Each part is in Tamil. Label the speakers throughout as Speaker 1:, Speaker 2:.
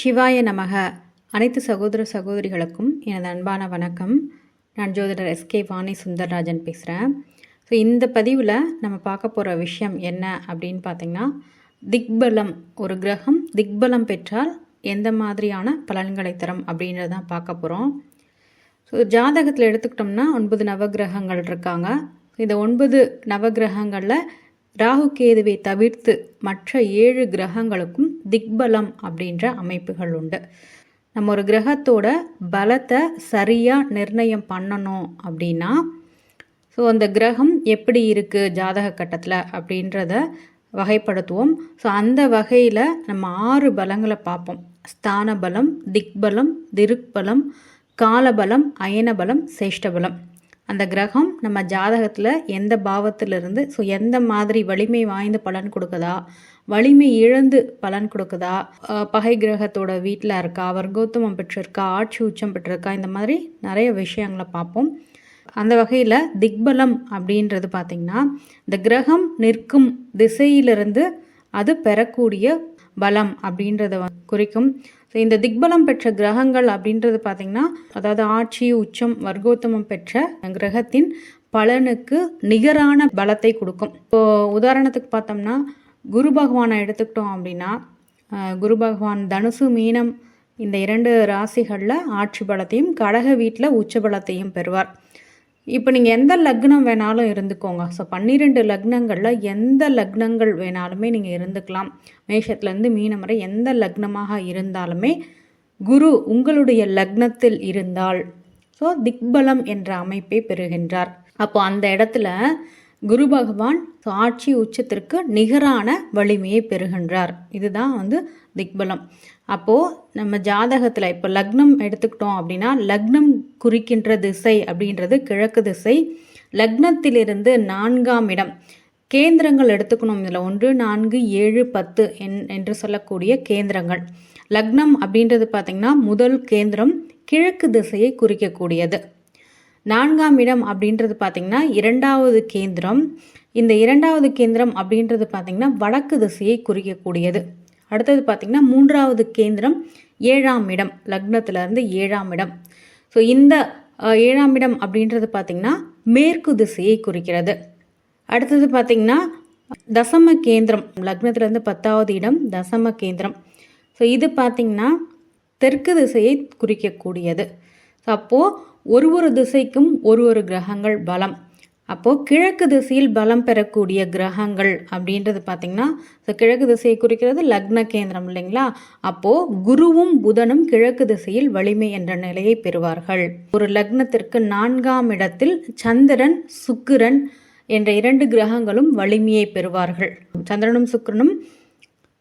Speaker 1: சிவாய நமக. அனைத்து சகோதர சகோதரிகளுக்கும் எனது அன்பான வணக்கம். நான் ஜோதிடர் எஸ்கே வாணி சுந்தர்ராஜன் பேசுகிறேன் ஸோ இந்த பதிவில் நம்ம பார்க்க போகிற விஷயம் என்ன அப்படின்னு பார்த்திங்கன்னா திக்பலம். ஒரு கிரகம் திக்பலம் பெற்றால் எந்த மாதிரியான பலன்களை தரும் அப்படின்றத தான் பார்க்க போகிறோம் ஸோ ஜாதகத்தில் எடுத்துக்கிட்டோம்னா ஒன்பது நவகிரகங்கள் இருக்காங்க. இந்த ஒன்பது நவகிரகங்களில் ராகு கேதுவை தவிர்த்து மற்ற ஏழு கிரகங்களுக்கும் திக்பலம் அப்படின்ற அமைப்புகள் உண்டு. நம்ம ஒரு கிரகத்தோட பலத்தை சரியாக நிர்ணயம் பண்ணணும் அப்படின்னா ஸோ அந்த கிரகம் எப்படி இருக்குது ஜாதக கட்டத்தில் அப்படின்றத வகைப்படுத்துவோம். ஸோ அந்த வகையில் நம்ம ஆறு பலங்களை பார்ப்போம். ஸ்தான பலம் திக்பலம் திருக்பலம் காலபலம் அயனபலம் சேஷ்டபலம். அந்த கிரகம் நம்ம ஜாதகத்தில் எந்த பாவத்திலிருந்து ஸோ எந்த மாதிரி வலிமை வாய்ந்த பலன் கொடுக்குதா? வலிமை இழந்து பலன் கொடுக்குதா? பகை கிரகத்தோட வீட்டில் இருக்கா? வர்க்கோத்தமம் பெற்றிருக்கா? ஆட்சி உச்சம் பெற்றிருக்கா? இந்த மாதிரி நிறைய விஷயங்களை பார்ப்போம். அந்த வகையில் திக்பலம் அப்படின்றது பார்த்திங்கன்னா இந்த கிரகம் நிற்கும் திசையிலிருந்து அது பெறக்கூடிய பலம் அப்படின்றத குறிக்கும். ஸோ இந்த திக்பலம் பெற்ற கிரகங்கள் அப்படின்றது பார்த்திங்கன்னா அதாவது ஆட்சி உச்சம் வர்க்கோத்தமம் பெற்ற கிரகத்தின் பலனுக்கு நிகரான பலத்தை கொடுக்கும். இப்போ உதாரணத்துக்கு பார்த்தோம்னா குரு பகவானை எடுத்துக்கிட்டோம் அப்படின்னா குரு பகவான் தனுசு மீனம் இந்த இரண்டு ராசிகளில் ஆட்சி பலத்தையும் கடக வீட்டில் உச்ச பலத்தையும் பெறுவார். இப்போ நீங்கள் எந்த லக்னம் வேணாலும் இருந்துக்கோங்க. ஸோ பன்னிரெண்டு லக்னங்களில் எந்த லக்னங்கள் வேணாலுமே நீங்கள் இருந்துக்கலாம். மேஷத்துலேருந்து மீனம் வரை எந்த லக்னமாக இருந்தாலுமே குரு உங்களுடைய லக்னத்தில் இருந்தால் ஸோ திக்பலம் என்ற அமைப்பை பெறுகின்றார். அப்போ அந்த இடத்துல குரு பகவான் ஆட்சி உச்சத்திற்கு நிகரான வலிமையை பெறுகின்றார். இதுதான் வந்து திக்பலம். அப்போது நம்ம ஜாதகத்தில் இப்போ லக்னம் எடுத்துக்கிட்டோம் அப்படின்னா லக்னம் குறிக்கின்ற திசை அப்படின்றது கிழக்கு திசை. லக்னத்திலிருந்து நான்காம் இடம். கேந்திரங்கள் எடுத்துக்கணும். இதில் ஒன்று நான்கு ஏழு பத்து என் என்று சொல்லக்கூடிய கேந்திரங்கள். லக்னம் அப்படின்றது பார்த்திங்கன்னா முதல் கேந்திரம் கிழக்கு திசையை குறிக்கக்கூடியது. நான்காம் இடம் அப்படின்றது பார்த்திங்கன்னா இரண்டாவது கேந்திரம். இந்த இரண்டாவது கேந்திரம் அப்படின்றது பார்த்திங்கன்னா வடக்கு திசையை குறிக்கக்கூடியது. அடுத்தது பார்த்திங்கன்னா மூன்றாவது கேந்திரம் ஏழாம் இடம் லக்னத்துல இருந்து ஏழாம் இடம். ஸோ இந்த ஏழாம் இடம் அப்படின்றது பார்த்திங்கன்னா மேற்கு திசையை குறிக்கிறது. அடுத்தது பார்த்திங்கன்னா தசம கேந்திரம் லக்னத்திலேருந்து பத்தாவது இடம் தசம கேந்திரம். ஸோ இது பார்த்திங்கன்னா தெற்கு திசையை குறிக்கக்கூடியது. ஸோ அப்போது ஒரு ஒரு திசைக்கும் ஒரு ஒரு கிரகங்கள் பலம். அப்போது கிழக்கு திசையில் பலம் பெறக்கூடிய கிரகங்கள் அப்படின்றது பார்த்திங்கன்னா ஸோ கிழக்கு திசையை குறிக்கிறது லக்ன கேந்திரம் இல்லைங்களா? அப்போது குருவும் புதனும் கிழக்கு திசையில் வலிமை என்ற நிலையை பெறுவார்கள். ஒரு லக்னத்திற்கு நான்காம் இடத்தில் சந்திரன் சுக்கிரன் என்ற இரண்டு கிரகங்களும் வலிமையை பெறுவார்கள். சந்திரனும் சுக்கிரனும்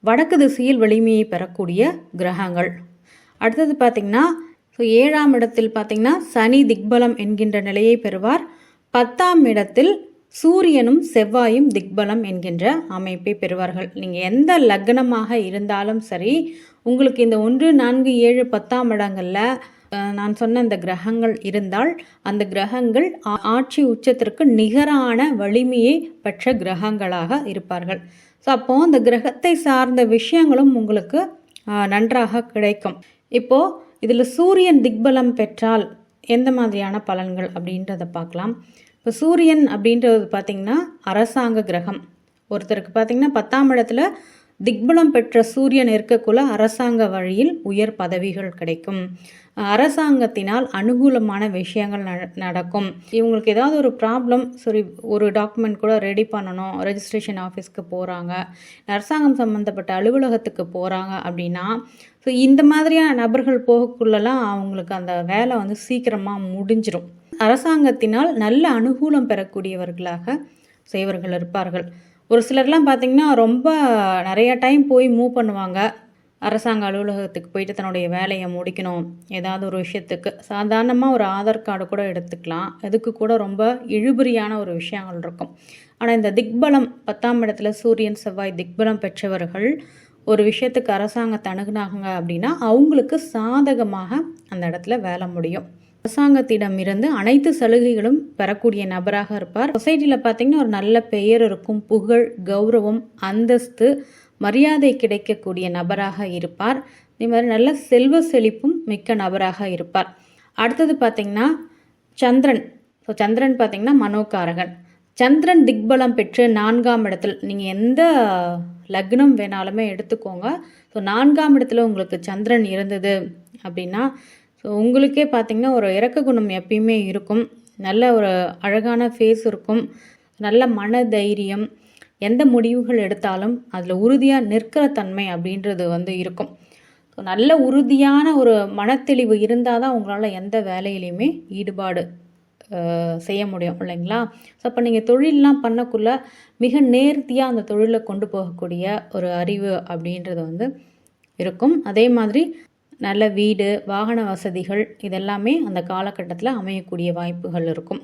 Speaker 1: வடக்கு திசையில் வலிமையை பெறக்கூடிய கிரகங்கள். அடுத்தது பார்த்திங்கன்னா ஸோ ஏழாம் இடத்தில் பார்த்திங்கன்னா சனி திக்பலம் என்கின்ற நிலையை பெறுவார். பத்தாம் இடத்தில் சூரியனும் செவ்வாயும் திக்பலம் என்கின்ற அமைப்பை பெறுவார்கள். நீங்கள் எந்த லக்னமாக இருந்தாலும் சரி உங்களுக்கு இந்த ஒன்று நான்கு ஏழு பத்தாம் இடங்களில் நான் சொன்ன இந்த கிரகங்கள் இருந்தால் அந்த கிரகங்கள் ஆ- ஆட்சி உச்சத்திற்கு நிகரான வலிமையை பெற்ற கிரகங்களாக இருப்பார்கள். ஸோ அப்போது அந்த கிரகத்தை சார்ந்த விஷயங்களும் உங்களுக்கு நன்றாக கிடைக்கும். இப்போது இதில் சூரியன் திக்பலம் பெற்றால் எந்த மாதிரியான பலன்கள் அப்படின்றத பார்க்கலாம். இப்போ சூரியன் அப்படின்றது பார்த்திங்கன்னா அரசாங்க கிரகம். ஒருத்தருக்கு பார்த்திங்கன்னா பத்தாம் இடத்துல திக்பலம் பெற்ற சூரியன் இருக்கக்குள்ள அரசாங்க வழியில் உயர் பதவிகள் கிடைக்கும். அரசாங்கத்தினால் அனுகூலமான விஷயங்கள் நடக்கும். இவங்களுக்கு ஏதாவது ஒரு ப்ராப்ளம் சரி ஒரு டாக்குமெண்ட் கூட ரெடி பண்ணணும். ரெஜிஸ்ட்ரேஷன் ஆஃபீஸ்க்கு போகிறாங்க அரசாங்கம் சம்மந்தப்பட்ட அலுவலகத்துக்கு போகிறாங்க அப்படின்னா ஸோ இந்த மாதிரியான நபர்கள் போகக்குள்ளலாம் அவங்களுக்கு அந்த வேலை வந்து சீக்கிரமாக முடிஞ்சிடும் அரசாங்கத்தினால் நல்ல அனுகூலம் பெறக்கூடியவர்களாக செய்வர்கள் இருப்பார்கள். ஒரு சிலர்லாம் பார்த்திங்கன்னா ரொம்ப நிறையா டைம் போய் மூவ் பண்ணுவாங்க. அரசாங்க அலுவலகத்துக்கு போயிட்டு தன்னுடைய வேலையை முடிக்கணும். ஏதாவது ஒரு விஷயத்துக்கு. சாதாரணமாக ஒரு ஆதார் கார்டு கூட எடுத்துக்கலாம். அதுக்கு கூட ரொம்ப இழுபறியான ஒரு விஷயங்கள் இருக்கும். ஆனால் இந்த திக்பலம் பத்தாம் இடத்துல சூரியன் செவ்வாய் திக்பலம் பெற்றவர்கள் ஒரு விஷயத்துக்கு அரசாங்கத்தை அணுகுனாங்க அப்படின்னா அவங்களுக்கு சாதகமாக அந்த இடத்துல வேலை முடியும். அரசாங்கத்திடம் இருந்து அனைத்து சலுகைகளும் பெறக்கூடிய நபராக இருப்பார். சொசைட்டியில் பார்த்தீங்கன்னா ஒரு நல்ல பெயர் இருக்கும் புகழ் கௌரவம் அந்தஸ்து மரியாதை கிடைக்கக்கூடிய நபராக இருப்பார். இதே மாதிரி நல்ல செல்வ செழிப்பும் மிக்க நபராக இருப்பார். அடுத்தது பார்த்திங்கன்னா சந்திரன். ஸோ சந்திரன் பார்த்திங்கன்னா மனோகாரகன். சந்திரன் திக்பலம் பெற்று நான்காம் இடத்தில் நீங்கள் எந்த லக்னம் வேணாலுமே எடுத்துக்கோங்க. ஸோ நான்காம் இடத்துல உங்களுக்கு சந்திரன் இருந்தது அப்படின்னா ஸோ உங்களுக்கே பார்த்திங்கன்னா ஒரு இறக்க குணம் எப்பயுமே இருக்கும். நல்ல ஒரு அழகான ஃபேஸ் இருக்கும். நல்ல மன தைரியம் எந்த முடிவுகள் எடுத்தாலும் அதில் உறுதியாக நிற்கிற தன்மை அப்படின்றது வந்து இருக்கும். ஸோ நல்ல உறுதியான ஒரு மனத்தெளிவு இருந்தால் தான் உங்களால் எந்த வேலையிலையுமே ஈடுபாடு செய்ய முடியும் இல்லைங்களா? ஸோ அப்போ நீங்கள் தொழிலெலாம் பண்ணக்குள்ள மிக நேர்த்தியாக அந்த தொழிலை கொண்டு போகக்கூடிய ஒரு அறிவு அப்படின்றது வந்து இருக்கும். அதே மாதிரி நல்ல வீடு வாகன வசதிகள் இதெல்லாமே அந்த காலகட்டத்தில் அமையக்கூடிய வாய்ப்புகள் இருக்கும்.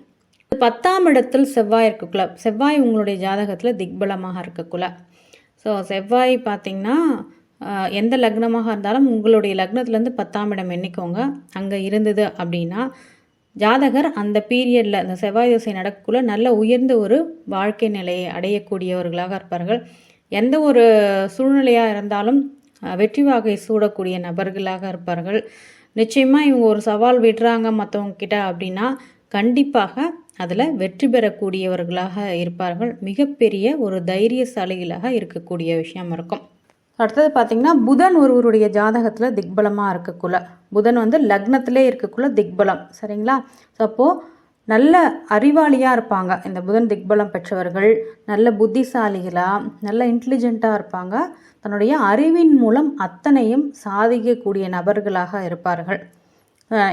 Speaker 1: பத்தாம் இடத்தில் செவ்வாய் இருக்கக்குள்ள செவ்வாய் உங்களுடைய ஜாதகத்தில் திக்பலமாக இருக்கக்குள்ள. ஸோ செவ்வாய் பார்த்தீங்கன்னா எந்த லக்னமாக இருந்தாலும் உங்களுடைய லக்னத்துலேருந்து பத்தாம் இடம் எண்ணிக்கோங்க. அங்கே இருந்தது அப்படின்னா ஜாதகர் அந்த பீரியடில் அந்த செவ்வாய் தசை நடக்கக்குள்ள நல்ல உயர்ந்த ஒரு வாழ்க்கை நிலையை அடையக்கூடியவர்களாக இருப்பார்கள். எந்த ஒரு சூழ்நிலையாக இருந்தாலும் வெற்றி வாகை சூடக்கூடிய நபர்களாக இருப்பார்கள். நிச்சயமாக இவங்க ஒரு சவால் விடுறாங்க மற்றவங்க கிட்ட அப்படின்னா கண்டிப்பாக அதில் வெற்றி பெறக்கூடியவர்களாக இருப்பார்கள். மிகப்பெரிய ஒரு தைரியசாலிகளாக இருக்கக்கூடிய விஷயம் இருக்கும். அடுத்தது பார்த்தீங்கன்னா புதன் ஒருவருடைய ஜாதகத்தில் திக்பலமாக இருக்கக்குள்ள. புதன் வந்து லக்னத்திலே இருக்கக்குள்ள திக்பலம் சரிங்களா? ஸோ அப்போது நல்ல அறிவாளியாக இருப்பாங்க. இந்த புதன் திக்பலம் பெற்றவர்கள் நல்ல புத்திசாலிகளாக நல்ல இன்டெலிஜெண்ட்டாக இருப்பாங்க. தன்னுடைய அறிவின் மூலம் அத்தனையும் சாதிக்கக்கூடிய நபர்களாக இருப்பார்கள்.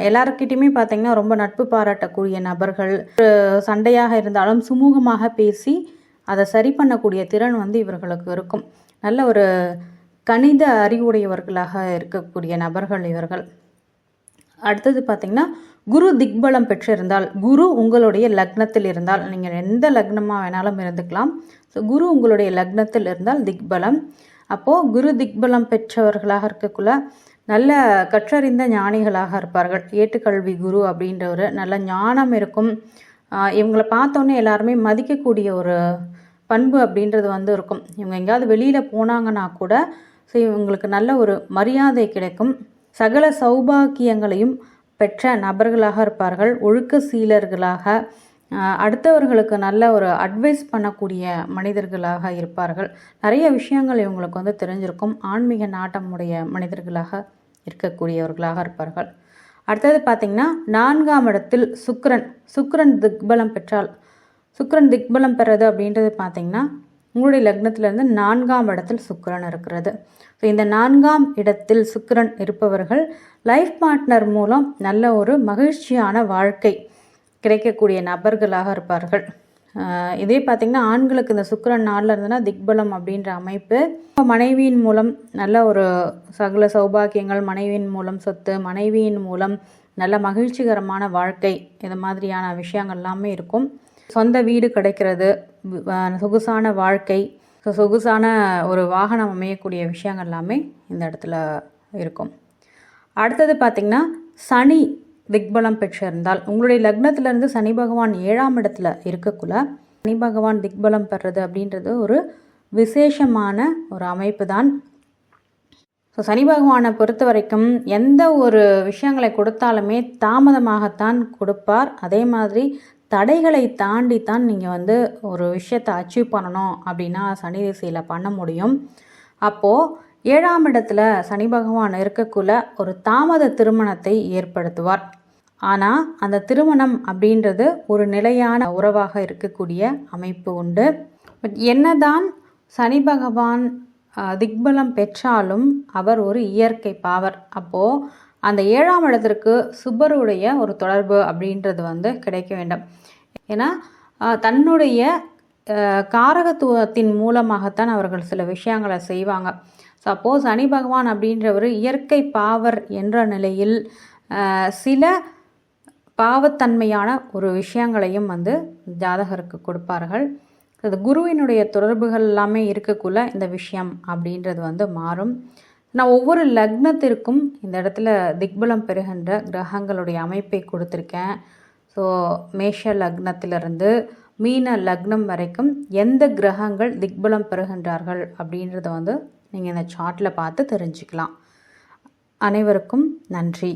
Speaker 1: எல்லாருக்கிட்டையுமே பார்த்திங்கன்னா பார்த்தீங்கன்னா ரொம்ப நட்பு பாராட்டக்கூடிய நபர்கள் சண்டையாக இருந்தாலும் சுமூகமாக பேசி அதை சரி பண்ணக்கூடிய திறன் வந்து இவர்களுக்கு இருக்கும். நல்ல ஒரு கணித அறிவுடையவர்களாக இருக்கக்கூடிய நபர்கள் இவர்கள். அடுத்தது பார்த்தீங்கன்னா குரு திக்பலம் பெற்றிருந்தால் குரு உங்களுடைய லக்னத்தில் இருந்தால் நீங்கள் எந்த லக்னமாக வேணாலும் இருந்துக்கலாம். ஸோ குரு உங்களுடைய லக்னத்தில் இருந்தால் திக்பலம். அப்போது குரு திக்பலம் பெற்றவர்களாக இருக்கக்குள்ள நல்ல கற்றறிந்த ஞானிகளாக இருப்பார்கள். ஏட்டுக்கல்வி குரு அப்படின்ற ஒரு நல்ல ஞானம் இருக்கும். இவங்களை பார்த்தோன்னே எல்லாருமே மதிக்கக்கூடிய ஒரு பண்பு அப்படின்றது வந்து இருக்கும். இவங்க எங்கேயாவது வெளியில் போனாங்கன்னா கூட ஸோ இவங்களுக்கு நல்ல ஒரு மரியாதை கிடைக்கும். சகல சௌபாக்கியங்களையும் பெற்ற நபர்களாக இருப்பார்கள். ஒழுக்க சீலர்களாக அடுத்தவர்களுக்கு நல்ல ஒரு அட்வைஸ் பண்ணக்கூடிய மனிதர்களாக இருப்பார்கள். நிறைய விஷயங்கள் இவங்களுக்கு வந்து தெரிஞ்சிருக்கும். ஆன்மீக நாட்டமுடைய மனிதர்களாக இருக்கக்கூடியவர்களாக இருப்பார்கள். அடுத்தது பார்த்திங்கன்னா நான்காம் இடத்தில் சுக்ரன் சுக்ரன் திக்பலம் பெற்றால் சுக்ரன் திக்பலம் பெறது அப்படின்றது பார்த்திங்கன்னா உங்களுடைய லக்னத்திலிருந்து நான்காம் இடத்தில் சுக்கரன் இருக்கிறது. ஸோ இந்த நான்காம் இடத்தில் சுக்கரன் இருப்பவர்கள் லைஃப் பார்ட்னர் மூலம் நல்ல ஒரு மகிழ்ச்சியான வாழ்க்கை கிடைக்கக்கூடிய நபர்களாக இருப்பார்கள். இதே பார்த்திங்கன்னா ஆண்களுக்கு இந்த சுக்கரன் நாளில் இருந்ததுன்னா திக்பலம் அப்படின்ற அமைப்பு. மனைவியின் மூலம் நல்ல ஒரு சகல சௌபாக்கியங்கள் மனைவியின் மூலம் சொத்து மனைவியின் மூலம் நல்ல மகிழ்ச்சிகரமான வாழ்க்கை இது மாதிரியான விஷயங்கள் எல்லாமே இருக்கும். சொந்த வீடு கிடைக்கிறது சொகுசான வாழ்க்கை ஸோ சொகுசான ஒரு வாகனம் அமையக்கூடிய விஷயங்கள் எல்லாமே இந்த இடத்துல இருக்கும். அடுத்தது பார்த்திங்கன்னா சனி திக்பலம் பெற்றிருந்தால் உங்களுடைய லக்னத்திலிருந்து சனி பகவான் ஏழாம் இடத்துல இருக்கக்குள்ள சனி பகவான் திக்பலம் பெறுறது அப்படின்றது ஒரு விசேஷமான ஒரு அமைப்பு தான் ஸோ சனி பகவானை பொறுத்த வரைக்கும் எந்த ஒரு விஷயங்களை கொடுத்தாலுமே தாமதமாகத்தான் கொடுப்பார். அதே மாதிரி தடைகளை தாண்டி தான் நீங்கள் வந்து ஒரு விஷயத்தை அச்சீவ் பண்ணணும் அப்படின்னா சனி திசையில் பண்ண முடியும். அப்போது ஏழாம் இடத்துல சனி பகவான் இருக்கக்குள்ள ஒரு தாமத திருமணத்தை ஏற்படுத்துவார். ஆனால் அந்த திருமணம் அப்படின்றது ஒரு நிலையான உறவாக இருக்கக்கூடிய அமைப்பு உண்டு. பட் என்னதான் சனி பகவான் திக்பலம் பெற்றாலும் அவர் ஒரு இயற்கை பாவர். அப்போது அந்த ஏழாம் இடத்திற்கு சுபருடைய ஒரு தொடர்பு அப்படின்றது வந்து கிடைக்க வேண்டும். ஏன்னா தன்னுடைய காரகத்துவத்தின் மூலமாகத்தான் அவர்கள் சில விஷயங்களை செய்வாங்க. சப்போஸ் சனி பகவான் அப்படின்றவர் இயற்கை பாவர் என்ற நிலையில் சில பாவத்தன்மையான ஒரு விஷயங்களையும் வந்து ஜாதகருக்கு கொடுப்பார்கள். அது குருவினுடைய தொடர்புகள் எல்லாமே இருக்கக்குள்ள இந்த விஷயம் அப்படின்றது வந்து மாறும். நான் ஒவ்வொரு லக்னத்திற்கும் இந்த இடத்துல திக்பலம் பெறுகின்ற கிரகங்களுடைய அமைப்பை கொடுத்துருக்கேன். ஸோ மேஷ லக்னத்திலிருந்து மீன லக்னம் வரைக்கும் எந்த கிரகங்கள் திக்பலம் பெறுகின்றார்கள் அப்படின்றத வந்து நீங்கள் இந்த சார்ட்டில் பார்த்து தெரிஞ்சுக்கலாம். அனைவருக்கும் நன்றி.